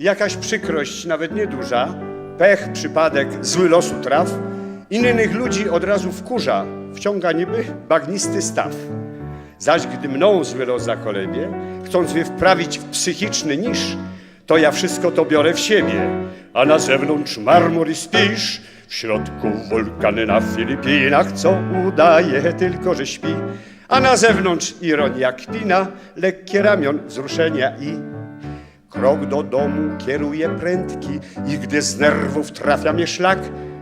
Jakaś przykrość, nawet nieduża, pech, przypadek, zły losu traw, innych ludzi od razu wkurza, wciąga niby bagnisty staw. Zaś gdy mną zły los zakolebie, chcąc mnie wprawić w psychiczny niż, to ja wszystko to biorę w siebie, a na zewnątrz marmur i spisz, w środku wulkany na Filipinach, co udaje tylko, że śpi, a na zewnątrz ironia kpina, lekkie ramion wzruszenia i Krok do domu kieruje prędki i gdy z nerwów trafia mnie szlak,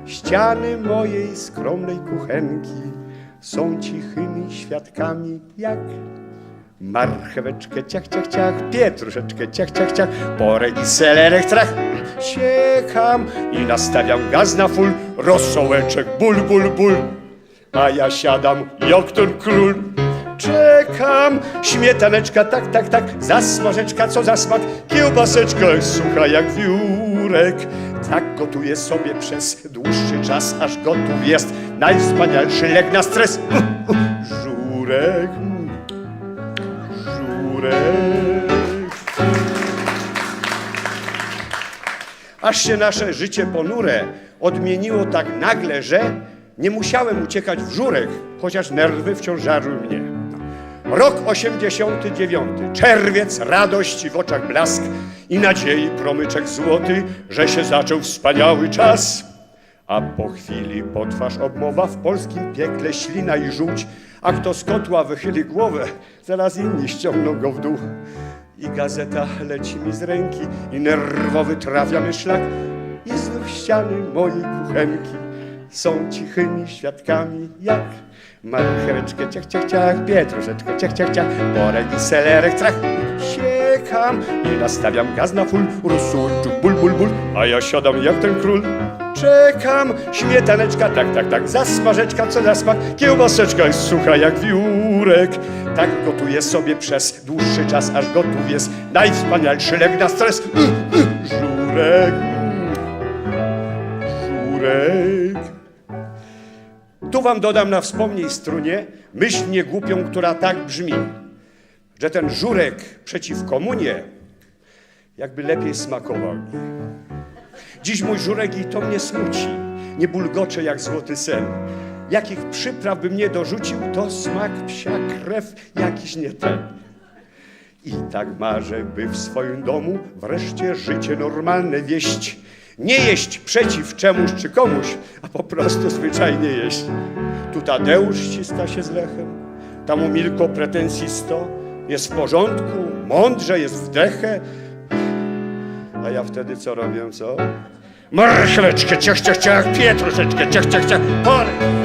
ściany mojej skromnej kuchenki są cichymi świadkami jak marcheweczkę ciach, ciach, ciach, pietruszeczkę ciach, ciach, ciach, porę i selerek trach, siekam i nastawiam gaz na full, rosołeczek ból, ból, ból, a ja siadam jak ten król. Czekam, śmietaneczka, tak, tak, tak, zasmażeczka, co za smak, kiełbaseczka sucha jak wiórek. Tak gotuję sobie przez dłuższy czas, aż gotów jest najwspanialszy lek na stres. Żurek, żurek. Aż się nasze życie ponure odmieniło tak nagle, że nie musiałem uciekać w żurek, chociaż nerwy wciąż żarły mnie. Rok 89, czerwiec, radość w oczach blask i nadziei promyczek złoty, że się zaczął wspaniały czas. A po chwili po twarz obmowa w polskim piekle ślina i żółć, a kto z kotła wychyli głowę, zaraz inni ściągną go w dół. I gazeta leci mi z ręki i nerwowy trafia mnie szlak i znów ściany mojej kuchenki są cichymi świadkami jak marcheweczkę ciach, ciach, ciach, pietruszeczkę ciach, ciach, ciach, porę i selerek trach. Siekam i nastawiam gaz na full, rosołeczek ból, ból, ból, a ja siadam jak ten król. Czekam, śmietaneczka, tak, tak, tak, zasmażeczka, co za smak, kiełbaseczka jest sucha jak wiórek. Tak gotuję sobie przez dłuższy czas, aż gotów jest najwspanialszy lek na stres. Y, y, Żurek, żurek. Tu wam dodam na wspomniej strunie myśl niegłupią, która tak brzmi, że ten żurek przeciw komunie jakby lepiej smakował. Dziś mój żurek i to mnie smuci, nie bulgocze jak złoty sen. Jakich przypraw bym nie dorzucił, to smak psia krew jakiś nie ten. I tak marzę, by w swoim domu wreszcie życie normalne wieść. Nie jeść przeciw czemuś czy komuś, a po prostu zwyczajnie jeść. Tu Tadeusz ściska się z Lechem, tam u Milko pretensjisto, jest w porządku, mądrze, jest w dechę. A ja wtedy co robię, co? Marcheweczkę, ciach, ciach, ciach, pietruszeczkę, ciach, ciach, ciach, porę.